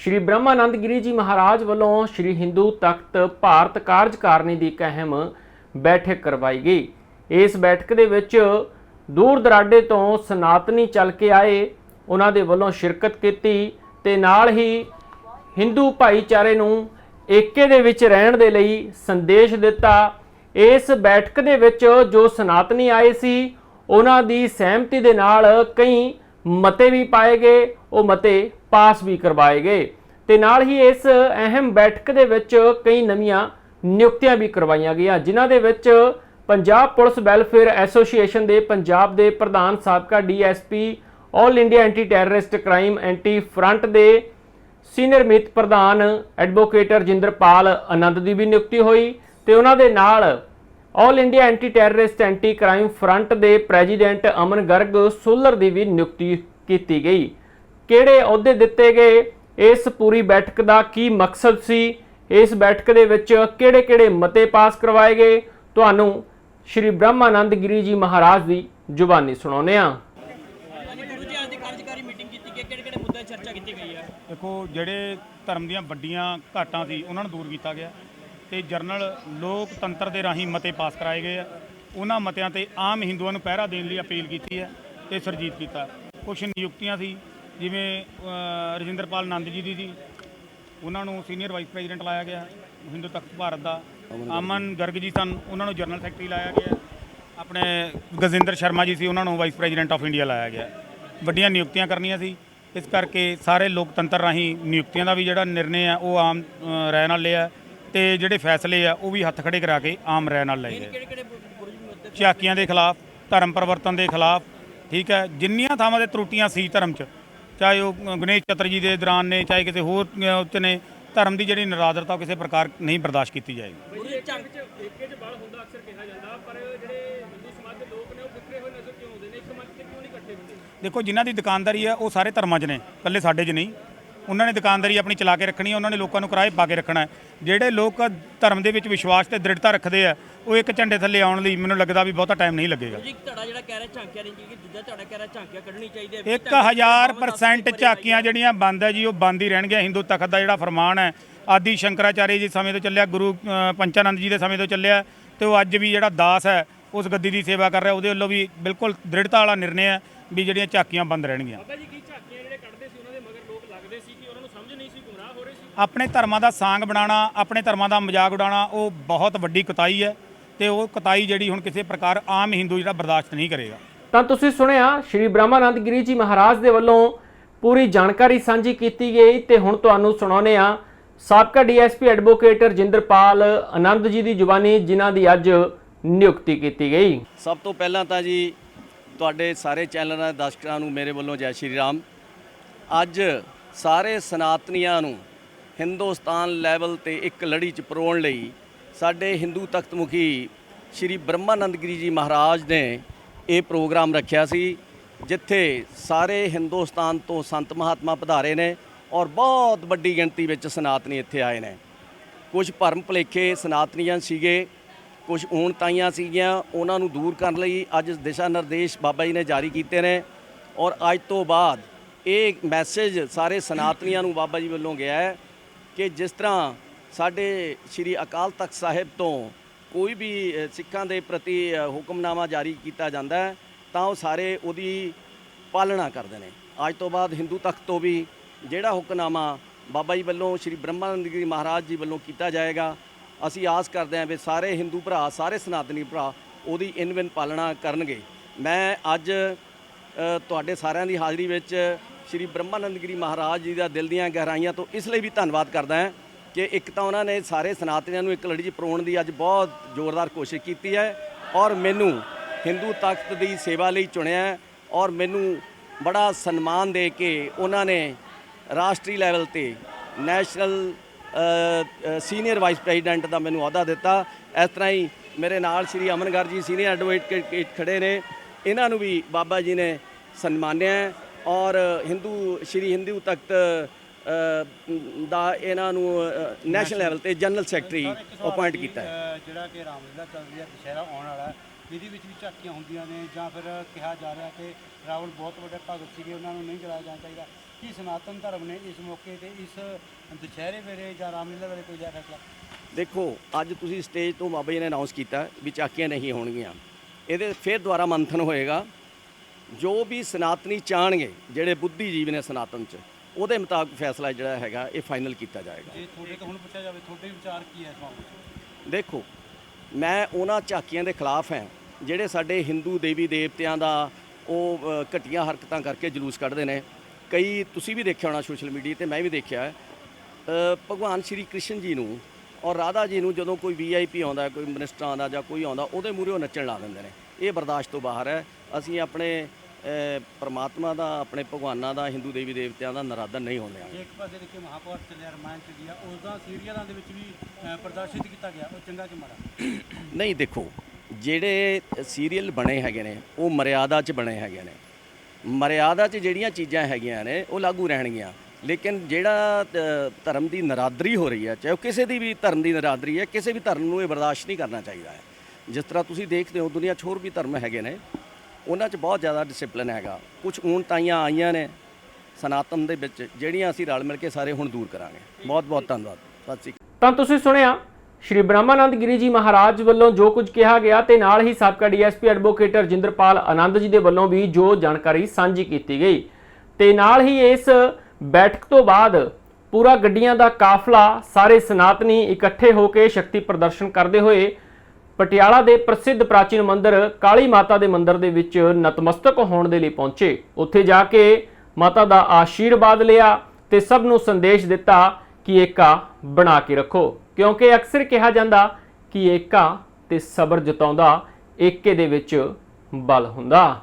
ਸ਼੍ਰੀ ਬ੍ਰਹਮਾਨੰਦ ਗਿਰੀ ਜੀ ਮਹਾਰਾਜ ਵੱਲੋਂ ਸ਼੍ਰੀ ਹਿੰਦੂ ਤਖਤ ਭਾਰਤ ਕਾਰਜਕਾਰਨੀ ਦੀ ਇੱਕ ਅਹਿਮ ਬੈਠਕ ਕਰਵਾਈ ਗਈ। ਇਸ ਬੈਠਕ ਦੇ ਵਿੱਚ ਦੂਰ ਦਰਾਡੇ ਤੋਂ ਸਨਾਤਨੀ ਚੱਲ ਕੇ ਆਏ, ਉਹਨਾਂ ਦੇ ਵੱਲੋਂ ਸ਼ਿਰਕਤ ਕੀਤੀ ਤੇ ਨਾਲ ਹੀ ਹਿੰਦੂ ਭਾਈਚਾਰੇ ਨੂੰ ਏਕੇ ਦੇ ਵਿੱਚ ਰਹਿਣ ਦੇ ਲਈ ਸੰਦੇਸ਼ ਦਿੱਤਾ। ਇਸ ਬੈਠਕ ਦੇ ਵਿੱਚ ਜੋ ਸਨਾਤਨੀ ਆਏ ਸੀ, ਉਹਨਾਂ ਦੀ ਸਹਿਮਤੀ ਦੇ ਨਾਲ ਕਈ ਮਤੇ ਵੀ ਪਾਏ ਗਏ, ਉਹ ਮਤੇ ਪਾਸ ਵੀ ਕਰਵਾਏ ਗਏ। ਤੇ ਨਾਲ ਹੀ ਇਸ ਅਹਿਮ ਬੈਠਕ ਦੇ ਵਿੱਚ ਕਈ ਨਵੀਆਂ ਨਿਯੁਕਤੀਆਂ ਵੀ ਕਰਵਾਈਆਂ ਗਈਆਂ, ਜਿਨ੍ਹਾਂ ਦੇ ਵਿੱਚ ਪੰਜਾਬ ਪੁਲਿਸ ਵੈਲਫੇਅਰ ਐਸੋਸੀਏਸ਼ਨ ਦੇ ਪੰਜਾਬ ਦੇ ਪ੍ਰਧਾਨ ਸਾਬਕਾ DSP all India anti terrorist crime anti front ਦੇ ਸੀਨੀਅਰ ਮੀਤ ਪ੍ਰਧਾਨ ਐਡਵੋਕੇਟ ਰਜਿੰਦਰਪਾਲ ਆਨੰਦ ਦੀ ਵੀ ਨਿਯੁਕਤੀ ਹੋਈ ਤੇ ਉਹਨਾਂ ਦੇ ਨਾਲ all India anti terrorist anti crime front ਦੇ ਪ੍ਰੈਜ਼ੀਡੈਂਟ ਅਮਨ ਗਰਗ ਸੋਲਰ ਦੀ ਵੀ ਨਿਯੁਕਤੀ ਕੀਤੀ ਗਈ। ਕਿਹੜੇ ਅਹੁਦੇ ਦਿੱਤੇ ਗਏ? ਇਸ ਪੂਰੀ ਬੈਠਕ ਦਾ ਕੀ ਮਕਸਦ ਸੀ? ਇਸ ਬੈਠਕ ਦੇ ਵਿੱਚ ਕਿਹੜੇ-ਕਿਹੜੇ ਮਤੇ ਪਾਸ ਕਰਵਾਏ ਗਏ? ਤੁਹਾਨੂੰ ਸ਼੍ਰੀ ਬ੍ਰਹਮਾਨੰਦ ਗਿਰੀ ਜੀ ਮਹਾਰਾਜ ਦੀ ਜ਼ੁਬਾਨੀ ਸੁਣਾਉਂਦੇ ਹਾਂ। ਹਾਂਜੀ ਗੁਰੂ ਜੀ ਅੱਜ ਦੀ ਕਾਰਜਕਾਰੀ ਮੀਟਿੰਗ ਕੀਤੀ ਗਈ ਕਿਹੜੇ ਕਿਹੜੇ ਮੁੱਦਿਆਂ 'ਤੇ ਚਰਚਾ ਕੀਤੀ ਗਈ ਹੈ? ਦੇਖੋ ਜਿਹੜੇ ਧਰਮ ਦੀਆਂ ਵੱਡੀਆਂ ਘਾਟਾਂ ਸੀ ਉਹਨਾਂ ਨੂੰ ਦੂਰ ਕੀਤਾ ਗਿਆ। ਤੇ ਜਰਨਲ ਲੋਕਤੰਤਰ ਦੇ ਰਾਹੀਂ ਮਤੇ ਪਾਸ ਕਰਾਏ ਗਏ ਆ। ਉਹਨਾਂ ਮਤਿਆਂ ਤੇ ਆਮ ਹਿੰਦੂਆਂ ਨੂੰ ਪਹਿਰਾ ਦੇਣ ਲਈ ਅਪੀਲ ਕੀਤੀ ਹੈ ਤੇ ਸਰਜੀਤ ਕੀਤਾ। ਕੁਝ ਨਿਯੁਕਤੀਆਂ ਸੀ ਜਿਵੇਂ ਰਜਿੰਦਰਪਾਲ ਨੰਦ ਜੀ ਦੀ ਸੀ। ਉਹਨਾਂ ਨੂੰ ਸੀਨੀਅਰ ਵਾਈਸ ਪ੍ਰੈਜ਼ੀਡੈਂਟ ਲਾਇਆ ਗਿਆ ਹਿੰਦੂ ਤਖਤ ਭਾਰਤ ਦਾ। ਅਮਨ ਗਰਗ ਜੀ ਸਨ ਉਹਨਾਂ ਨੂੰ ਜਨਰਲ ਸੈਕਟਰੀ ਲਾਇਆ ਗਿਆ। ਆਪਣੇ ਗਜਿੰਦਰ ਸ਼ਰਮਾ ਜੀ ਸੀ ਉਹਨਾਂ ਨੂੰ ਵਾਈਸ ਪ੍ਰੈਜ਼ੀਡੈਂਟ ਆਫ ਇੰਡੀਆ ਲਾਇਆ ਗਿਆ। ਵੱਡੀਆਂ ਨਿਯੁਕਤੀਆਂ ਕਰਨੀਆਂ ਸੀ। ਇਸ ਕਰਕੇ ਸਾਰੇ ਲੋਕਤੰਤਰ ਰਾਹੀਂ ਨਿਯੁਕਤੀਆਂ ਦਾ ਵੀ ਜਿਹੜਾ ਨਿਰਣੇ ਆ ਉਹ ਆਮ ਅ, ਰਾਏ ਨਾਲ ਲਿਆ। ਤੇ ਜਿਹੜੇ ਫੈਸਲੇ ਆ ਉਹ ਵੀ ਹੱਥ ਖੜੇ ਕਰਾ ਕੇ ਆਮ ਰਾਏ ਨਾਲ ਲਏ ਗਏ। ਝਾਕੀਆਂ ਦੇ ਖਿਲਾਫ ਧਰਮ ਪਰਿਵਰਤਨ ਦੇ ਖਿਲਾਫ ਠੀਕ ਹੈ ਜਿੰਨੀਆਂ ਥਾਵਾਂ ਤੇ ਤਰੁੱਟੀਆਂ ਸੀ ਧਰਮ 'ਚ ਚਾਹੇ ਉਹ ਗਣੇਸ਼ ਚਤਰ ਜੀ ਦੇ ਦੌਰਾਨ ਨੇ ਚਾਹੇ ਕਿਸੇ ਹੋਰ ਉੱਚ ਨੇ ਧਰਮ ਦੀ ਜਿਹੜੀ ਨਰਾਦਰਤਾ ਕਿਸੇ ਪ੍ਰਕਾਰ ਨਹੀਂ ਬਰਦਾਸ਼ਤ ਕੀਤੀ ਜਾਏਗੀ। ਗੁਰੂ ਜੀ ਝੰਗ ਏਕੇ ਚ ਬਲ ਹੁੰਦਾ ਅਕਸਰ ਕਿਹਾ ਜਾਂਦਾ ਪਰ ਜਿਹੜੇ ਹਿੰਦੂ ਸਮਾਜ ਦੇ ਲੋਕ ਨੇ ਉਹ ਵਿਖਰੇ ਹੋਏ ਨਜ਼ਰ ਕਿਉਂ ਆਉਂਦੇ ਨੇ? ਇੱਕ ਮੰਚ ਤੇ ਕਿਉਂ ਨਹੀਂ ਇਕੱਠੇ ਹੁੰਦੇ? ਦੇਖੋ ਜਿਨ੍ਹਾਂ ਦੀ ਦੁਕਾਨਦਾਰੀ ਹੈ ਉਹ ਸਾਰੇ ਧਰਮਾਂ 'ਚ ਨੇ ਇਕੱਲੇ ਸਾਡੇ 'ਚ ਨਹੀਂ। ਉਹਨਾਂ ਨੇ ਦੁਕਾਨਦਾਰੀ ਆਪਣੀ ਚਲਾ ਕੇ ਰੱਖਣੀ ਹੈ ਉਹਨਾਂ ਨੇ ਲੋਕਾਂ ਨੂੰ ਕਿਰਾਏ ਪਾ ਕੇ ਰੱਖਣਾ ਹੈ। ਜਿਹੜੇ ਲੋਕ ਧਰਮ ਦੇ ਵਿੱਚ ਵਿਸ਼ਵਾਸ ਤੇ ਦ੍ਰਿੜਤਾ ਰੱਖਦੇ ਆ ਉਹ ਇੱਕ ਝੰਡੇ ਥੱਲੇ ਆਉਣ ਲਈ ਮੈਨੂੰ ਲੱਗਦਾ ਵੀ ਬਹੁਤਾ ਟਾਈਮ ਨਹੀਂ ਲੱਗੇਗਾ। ਜੀ ਤੁਹਾਡਾ ਜਿਹੜਾ ਕਹਿ ਰਿਹਾ ਝਾਂਕਿਆਂ ਨਹੀਂ ਜੀ ਦੂਜਾ ਤੁਹਾਡਾ ਕਹਿ ਰਿਹਾ ਝਾਂਕਿਆਂ ਕੱਢਣੀ ਚਾਹੀਦੀ ਹੈ 1000% ਝਾਕੀਆਂ ਜਿਹੜੀਆਂ ਬੰਦ ਹੈ ਜੀ ਉਹ ਬੰਦ ਹੀ ਰਹਿਣਗੀਆਂ। ਹਿੰਦੂ ਤਖਤ ਦਾ ਜਿਹੜਾ ਫਰਮਾਨ ਹੈ ਆਦੀ ਸ਼ੰਕਰਾਚਾਰਿਆ ਜੀ ਸਮੇਂ ਤੋਂ ਚੱਲਿਆ ਗੁਰੂ ਪੰਚਾਨੰਦ ਜੀ ਦੇ ਸਮੇਂ ਤੋਂ ਚੱਲਿਆ ਤੇ ਉਹ ਅੱਜ ਵੀ ਜਿਹੜਾ ਦਾਸ ਹੈ ਉਸ ਗੱਦੀ ਦੀ ਸੇਵਾ ਕਰ ਰਿਹਾ ਉਹਦੇ ਵੱਲੋਂ ਵੀ ਬਿਲਕੁਲ ਦ੍ਰਿੜਤਾ ਵਾਲਾ ਨਿਰਣੈ ਹੈ ਵੀ ਜਿਹੜੀਆਂ ਝਾਕੀਆਂ ਬੰਦ ਰਹਿਣਗੀਆਂ ਬਾਬਾ ਜੀ ਕੀ ਝਾਕੀਆਂ ਜਿਹੜੇ ਕੱਢਦੇ ਸੀ ਉਹਨਾਂ ਦੇ ਮਗਰ ਲੋਕ ਲੱਗਦੇ ਸੀ ਕਿ ਉਹਨਾਂ ਨੂੰ ਸਮਝ ਨਹੀਂ ਸੀ ਗੁੰਮਰਾਹ ਹੋ ਰਹੇ ਸੀ ਆਪਣੇ ਧਰਮਾਂ ਦਾ ਸਾਂਗ ਬਣਾਉਣਾ ਆਪਣੇ ਧਰਮਾਂ ਦਾ ਮਜ਼ਾਕ ਉਡਾਉਣਾ ਉਹ ਬਹੁਤ ਵੱਡੀ ਕੁਤਾਈ ਹੈ ਤੇ ਉਹ ਕੁਤਾਈ ਜਿਹੜੀ ਹੁਣ ਕਿਸੇ ਪ੍ਰਕਾਰ ਆਮ ਹਿੰਦੂ ਜਿਹੜਾ ਬਰਦਾਸ਼ਤ ਨਹੀਂ ਕਰੇਗਾ। ਤਾਂ ਤੁਸੀਂ ਸੁਣਿਆ ਸ਼੍ਰੀ ਬ੍ਰਹਮਾਨੰਦ ਗਿਰੀ ਜੀ ਮਹਾਰਾਜ ਦੇ ਵੱਲੋਂ ਪੂਰੀ ਜਾਣਕਾਰੀ ਸਾਂਝੀ ਕੀਤੀ ਗਈ ਤੇ ਹੁਣ ਤੁਹਾਨੂੰ ਸੁਣਾਉਂਦੇ ਆ ਸਾਬਕਾ ਡੀਐਸਪੀ ਐਡਵੋਕੇਟ ਰਜਿੰਦਰਪਾਲ ਆਨੰਦ ਜੀ ਦੀ ਜ਼ੁਬਾਨੀ ਜਿਨ੍ਹਾਂ ਦੀ ਅੱਜ ਨਿਯੁਕਤੀ ਕੀਤੀ ਗਈ। ਸਭ ਤੋਂ ਪਹਿਲਾਂ ਤਾਂ ਜੀ ਤੁਹਾਡੇ ਸਾਰੇ ਚੈਨਲਾਂ ਦੇ ਦਰਸ਼ਕਾਂ ਨੂੰ ਮੇਰੇ ਵੱਲੋਂ ਜੈ ਸ਼੍ਰੀ ਰਾਮ। ਅੱਜ ਸਾਰੇ ਸਨਾਤਨੀਆਂ ਨੂੰ ਹਿੰਦੁਸਤਾਨ ਲੈਵਲ ਤੇ ਇੱਕ ਲੜੀ ਚ ਪਰੋਣ ਲਈ ਸਾਡੇ ਹਿੰਦੂ ਤਖਤ ਮੁਖੀ ਸ਼੍ਰੀ ਬ੍ਰਹਮਾਨੰਦਗਿਰੀ ਜੀ ਮਹਾਰਾਜ ਨੇ ਇਹ ਪ੍ਰੋਗਰਾਮ ਰੱਖਿਆ ਸੀ, ਜਿੱਥੇ ਸਾਰੇ ਹਿੰਦੁਸਤਾਨ ਤੋਂ ਸੰਤ ਮਹਾਤਮਾ ਪਧਾਰੇ ਨੇ ਔਰ ਬਹੁਤ ਵੱਡੀ ਗਿਣਤੀ ਵਿੱਚ ਸਨਾਤਨੀ ਇੱਥੇ ਆਏ ਨੇ। ਕੁਝ ਭਰਮ ਭੁਲੇਖੇ ਸਨਾਤਨੀਆਂ ਸੀਗੇ, ਕੁਝ ਊਣਤਾਈਆਂ ਸੀਗੀਆਂ, ਉਹਨਾਂ ਨੂੰ ਦੂਰ ਕਰਨ ਲਈ ਅੱਜ ਦਿਸ਼ਾ ਨਿਰਦੇਸ਼ ਬਾਬਾ ਜੀ ਨੇ ਜਾਰੀ ਕੀਤੇ ਨੇ ਔਰ ਅੱਜ ਤੋਂ ਬਾਅਦ ਇਹ ਮੈਸੇਜ ਸਾਰੇ ਸਨਾਤਨੀਆਂ ਨੂੰ ਬਾਬਾ ਜੀ ਵੱਲੋਂ ਗਿਆ ਹੈ। ਕਿ ਜਿਸ ਤਰ੍ਹਾਂ ਸਾਡੇ ਸ੍ਰੀ ਅਕਾਲ ਤਖਤ ਸਾਹਿਬ ਤੋਂ ਕੋਈ ਵੀ ਸਿੱਖਾਂ ਦੇ ਪ੍ਰਤੀ ਹੁਕਮਨਾਮਾ ਜਾਰੀ ਕੀਤਾ ਜਾਂਦਾ ਹੈ, ਤਾਂ ਉਹ ਸਾਰੇ ਉਹਦੀ ਪਾਲਣਾ ਕਰਦੇ ਨੇ। ਅੱਜ ਤੋਂ ਬਾਅਦ ਹਿੰਦੂ ਤਖਤ ਤੋਂ ਵੀ ਜਿਹੜਾ ਹੁਕਮਨਾਮਾ ਬਾਬਾ ਜੀ ਵੱਲੋਂ ਸ੍ਰੀ ਬ੍ਰਹਮਾਨੰਦ ਗਿਰੀ ਮਹਾਰਾਜ ਜੀ ਵੱਲੋਂ ਕੀਤਾ ਜਾਏਗਾ, ਅਸੀਂ ਆਸ ਕਰਦੇ ਹਾਂ ਵੀ ਸਾਰੇ ਹਿੰਦੂ ਭਰਾ, ਸਾਰੇ ਸਨਾਤਨੀ ਭਰਾ ਉਹਦੀ ਇਨਵਿਨ ਪਾਲਣਾ ਕਰਨਗੇ। ਮੈਂ ਅੱਜ ਤੁਹਾਡੇ ਸਾਰਿਆਂ ਦੀ ਹਾਜ਼ਰੀ ਵਿੱਚ ਸ੍ਰੀ ਬ੍ਰਹਮਾਨੰਦਗਿਰੀ ਮਹਾਰਾਜ ਜੀ ਦਾ ਦਿਲ ਦੀਆਂ ਗਹਿਰਾਈਆਂ ਤੋਂ ਇਸ ਲਈ ਵੀ ਧੰਨਵਾਦ ਕਰਦਾ ਹਾਂ ਕਿ ਇੱਕ ਤਾਂ ਉਹਨਾਂ ਨੇ ਸਾਰੇ ਸਨਾਤਨੀਆਂ ਨੂੰ ਇੱਕ ਲੜੀ 'ਚ ਪਰੋਣ ਦੀ ਅੱਜ ਬਹੁਤ ਜ਼ੋਰਦਾਰ ਕੋਸ਼ਿਸ਼ ਕੀਤੀ ਹੈ ਔਰ ਮੈਨੂੰ ਹਿੰਦੂ ਤਖਤ ਦੀ ਸੇਵਾ ਲਈ ਚੁਣਿਆ ਔਰ ਮੈਨੂੰ ਬੜਾ ਸਨਮਾਨ ਦੇ ਕੇ ਉਹਨਾਂ ਨੇ ਰਾਸ਼ਟਰੀ ਲੈਵਲ ਤੇ ਨੈਸ਼ਨਲ ਸੀਨੀਅਰ ਵਾਈਸ ਪ੍ਰੈਜ਼ੀਡੈਂਟ ਦਾ ਮੈਨੂੰ ਅਹੁਦਾ ਦਿੱਤਾ। ਇਸ ਤਰ੍ਹਾਂ ਹੀ ਮੇਰੇ ਨਾਲ ਸ਼੍ਰੀ ਅਮਨਗਰ ਜੀ ਸੀਨੀਅਰ ਐਡਵੋਕੇਟ ਖੜੇ ਨੇ। ਇਹਨਾਂ ਨੂੰ ਵੀ ਬਾਬਾ ਜੀ ਨੇ ਸਨਮਾਨਿਆ ਔਰ ਹਿੰਦੂ ਸ਼੍ਰੀ ਹਿੰਦੂ ਤਖਤ ਦਾ ਇਹਨਾਂ ਨੂੰ ਨੈਸ਼ਨਲ ਲੈਵਲ ਤੇ ਜਨਰਲ ਸੈਕਟਰੀ ਅਪਾਇੰਟ ਕੀਤਾ ਹੈ। ਜਿਹੜਾ ਕਿ ਰਾਮਲੀਲਾ ਚੱਲ ਰਹੀ ਹੈ ਦੁਸ਼ਹਿਰਾ ਆਉਣ ਵਾਲਾ ਹੈ ਇਹਦੇ ਵਿੱਚ ਵੀ ਝਾਕੀਆਂ ਹੁੰਦੀਆਂ ਨੇ ਜਾਂ ਫਿਰ ਕਿਹਾ ਜਾ ਰਿਹਾ ਕਿ ਰਾਵਣ ਬਹੁਤ ਵੱਡੇ ਭਗਤ ਸੀਗੇ ਉਹਨਾਂ ਨੂੰ ਨਹੀਂ ਜਲਾਇਆ ਜਾਣਾ ਚਾਹੀਦਾ। ਕੀ ਸਨਾਤਨ ਧਰਮ ਨੇ ਇਸ ਮੌਕੇ ਤੇ ਇਸ ਦੁਸ਼ਹਿਰੇ ਵੇਲੇ ਜਾਂ ਰਾਮਲੀਲਾ ਵੇਲੇ ਕੋਈ ਲਿਆ ਫੈਸਲਾ? ਦੇਖੋ ਅੱਜ ਤੁਸੀਂ ਸਟੇਜ ਤੋਂ ਬਾਬਾ ਜੀ ਨੇ ਅਨਾਉਂਸ ਕੀਤਾ ਵੀ ਚਾਕੀਆਂ ਨਹੀਂ ਹੋਣਗੀਆਂ। ਇਹਦੇ ਫਿਰ ਦੁਬਾਰਾ ਮੰਥਨ ਹੋਏਗਾ। ਜੋ ਵੀ ਸਨਾਤਨੀ ਚਾਹਣਗੇ ਜਿਹੜੇ ਬੁੱਧੀਜੀਵੀ ਨੇ ਸਨਾਤਨ ਚ ਉਹਦੇ ਮੁਤਾਬਕ ਫੈਸਲਾ ਜਿਹੜਾ ਹੈਗਾ ਇਹ ਫਾਈਨਲ ਕੀਤਾ ਜਾਏਗਾ। ਜੇ ਤੁਹਾਡੇ ਤੋਂ ਹੁਣ ਪੁੱਛਿਆ ਜਾਵੇ ਤੁਹਾਡੇ ਵਿਚਾਰ ਕੀ ਹੈ ਇਸ ਮਾਮਲੇ ਦੇਖੋ ਮੈਂ ਉਹਨਾਂ ਝਾਕੀਆਂ ਦੇ ਖਿਲਾਫ ਹਾਂ ਜਿਹੜੇ ਸਾਡੇ ਹਿੰਦੂ ਦੇਵੀ ਦੇਵਤਿਆਂ ਦਾ ਉਹ ਘਟੀਆਂ ਹਰਕਤਾਂ ਕਰਕੇ ਜਲੂਸ ਕੱਢਦੇ ਨੇ। ਕਈ ਤੁਸੀਂ ਵੀ ਦੇਖਿਆ ਹੋਣਾ ਸੋਸ਼ਲ ਮੀਡੀਆ ਤੇ ਮੈਂ ਵੀ ਦੇਖਿਆ ਹੈ। ਭਗਵਾਨ ਸ਼੍ਰੀ ਕ੍ਰਿਸ਼ਨ ਜੀ ਨੂੰ ਔਰ ਰਾਧਾ ਜੀ ਨੂੰ ਜਦੋਂ ਕੋਈ ਵੀਆਈਪੀ ਆਉਂਦਾ ਕੋਈ ਮਿਨਿਸਟਰ ਆਉਂਦਾ ਜਾਂ ਕੋਈ ਆਉਂਦਾ ਉਹਦੇ ਮੂਹਰੇ ਉਹ ਨੱਚਣ ਲਾ ਦਿੰਦੇ ਨੇ। ਇਹ ਬਰਦਾਸ਼ਤ ਤੋਂ ਬਾਹਰ ਹੈ। ਅਸੀਂ ਆਪਣੇ ਪ੍ਰਮਾਤਮਾ ਦਾ ਆਪਣੇ ਭਗਵਾਨਾਂ ਦਾ ਹਿੰਦੂ ਦੇਵੀ ਦੇਵਤਿਆਂ ਦਾ ਨਰਾਦਰ ਨਹੀਂ ਹੋਣ ਦਿਆਂਗੇ ਜੇ ਇੱਕ ਪਾਸੇ ਦੇਖੇ ਮਹਾਭਾਰਤ ਚੱਲਿਆ ਰਮਾਇਣ ਚੱਲਿਆ ਉਸ ਦਾ ਸੀਰੀਅਲਾਂ ਦੇ ਵਿੱਚ ਵੀ ਪ੍ਰਦਰਸ਼ਿਤ ਕੀਤਾ ਗਿਆ। ਉਹ ਚੰਗਾ ਕਿ ਮਾੜਾ? ਨਹੀਂ ਦੇਖੋ ਜਿਹੜੇ ਸੀਰੀਅਲ ਬਣੇ ਹੈਗੇ ਨੇ ਉਹ ਮਰਿਆਦਾ 'ਚ ਬਣੇ ਹੈਗੇ ਨੇ। ਮਰਿਆਦਾ 'ਚ ਜਿਹੜੀਆਂ ਚੀਜ਼ਾਂ ਹੈਗੀਆਂ ਨੇ ਉਹ ਲਾਗੂ ਰਹਿਣਗੀਆਂ। ਲੇਕਿਨ ਜਿਹੜਾ ਧਰਮ ਦੀ ਨਰਾਦਰੀ ਹੋ ਰਹੀ ਹੈ ਚਾਹੇ ਉਹ ਕਿਸੇ ਦੀ ਵੀ ਧਰਮ ਦੀ ਨਰਾਦਰੀ ਹੈ ਕਿਸੇ ਵੀ ਧਰਮ ਨੂੰ ਇਹ ਬਰਦਾਸ਼ਤ ਨਹੀਂ ਕਰਨਾ ਚਾਹੀਦਾ ਹੈ। ਜਿਸ ਤਰ੍ਹਾਂ ਤੁਸੀਂ ਦੇਖਦੇ ਹੋ ਦੁਨੀਆ 'ਚ ਹੋਰ ਵੀ ਧਰਮ ਹੈਗੇ ਨੇ ਉਹਨਾਂ 'ਚ ਬਹੁਤ ਜ਼ਿਆਦਾ ਡਿਸਪਲਿਨ ਹੈਗਾ। ਕੁਝ ਊਣਤਾਈਆਂ ਆਈਆਂ ਨੇ ਸਨਾਤਨ ਦੇ ਵਿੱਚ, ਜਿਹੜੀਆਂ ਅਸੀਂ ਰਲ ਮਿਲ ਕੇ ਸਾਰੇ ਹੁਣ ਦੂਰ ਕਰਾਂਗੇ। ਬਹੁਤ ਬਹੁਤ ਧੰਨਵਾਦ। ਸਤਿ ਸ਼੍ਰੀ ਤਾਂ ਤੁਸੀਂ ਸੁਣਿਆ, ਸ਼੍ਰੀ ਬ੍ਰਹਮਾਨੰਦ ਗਿਰੀ ਜੀ ਮਹਾਰਾਜ ਵੱਲੋਂ ਜੋ ਕੁਝ ਕਿਹਾ ਗਿਆ ਤੇ ਨਾਲ ਹੀ ਸਾਬਕਾ ਡੀਐਸਪੀ ਐਡਵੋਕੇਟ ਰਜਿੰਦਰਪਾਲ ਆਨੰਦ ਜੀ ਦੇ ਵੱਲੋਂ ਵੀ ਜੋ ਜਾਣਕਾਰੀ ਸਾਂਝੀ ਕੀਤੀ ਗਈ। ਤੇ ਨਾਲ ਹੀ ਇਸ ਬੈਠਕ ਤੋਂ ਬਾਅਦ ਪੂਰਾ ਗੱਡੀਆਂ ਦਾ ਕਾਫਲਾ, ਸਾਰੇ ਸਨਾਤਨੀ ਇਕੱਠੇ ਹੋ ਕੇ ਸ਼ਕਤੀ ਪ੍ਰਦਰਸ਼ਨ ਕਰਦੇ ਹੋਏ ਪਟਿਆਲਾ ਦੇ ਪ੍ਰਸਿੱਧ ਪ੍ਰਾਚੀਨ ਮੰਦਿਰ ਕਾਲੀ ਮਾਤਾ ਦੇ ਮੰਦਿਰ ਦੇ ਵਿੱਚ ਨਤਮਸਤਕ ਹੋਣ ਦੇ ਲਈ ਪਹੁੰਚੇ। ਉੱਥੇ ਜਾ ਕੇ ਮਾਤਾ ਦਾ ਆਸ਼ੀਰਵਾਦ ਲਿਆ ਤੇ ਸਭ ਨੂੰ ਸੰਦੇਸ਼ ਦਿੱਤਾ ਕਿ ਏਕਾ ਬਣਾ ਕੇ ਰੱਖੋ। ਕਿਉਂਕਿ ਅਕਸਰ ਕਿਹਾ ਜਾਂਦਾ ਕਿ ਏਕਾ ਤੇ ਸਬਰ ਜਤਾਉਂਦਾ ਏਕੇ ਦੇ ਵਿੱਚ ਬਲ ਹੁੰਦਾ।